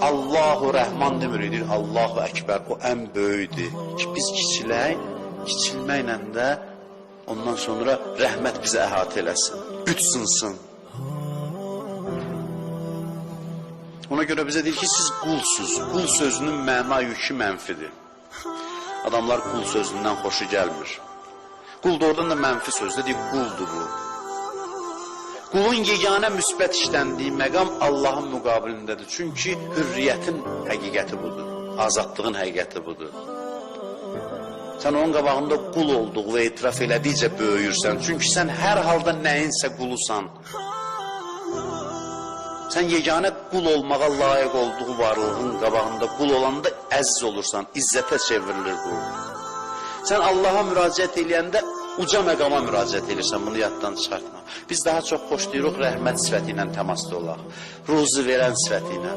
Allahu Rəhman demirik, Allahu Əkbər. O ən böyükdür. Ki biz kiçilək, kiçilməklə də ondan sonra rəhmət bizə əhatə eləsin. Üç sınsın. Ona görə bizə deyir ki, siz qulsuz. Qul sözünün məna yükü mənfidir. Adamlar qul sözündən xoşu gəlmir. Qul da oradan da mənfi sözdür, deyir quldur bu. Qulun yeganə müsbət işləndiyi məqam Allahın müqabilindədir. Çünki hürriyyətin həqiqəti budur. Azadlığın həqiqəti budur. Sən onun qabağında qul olduğu və etiraf elədikcə böyüyürsən. Çünki sən hər halda nəyinsə qulusan. Sən yeganə qul olmağa layiq olduğu varlığın qabağında qul olanda əziz olursan, izzətə çevrilir bu. Sən Allaha müraciət eləyəndə uca məqama müraciət edirsən, bunu yaddan çıxartma. Biz daha çox xoşlayırıq rəhmət sifəti ilə təmasda olaq, ruzi verən sifəti ilə.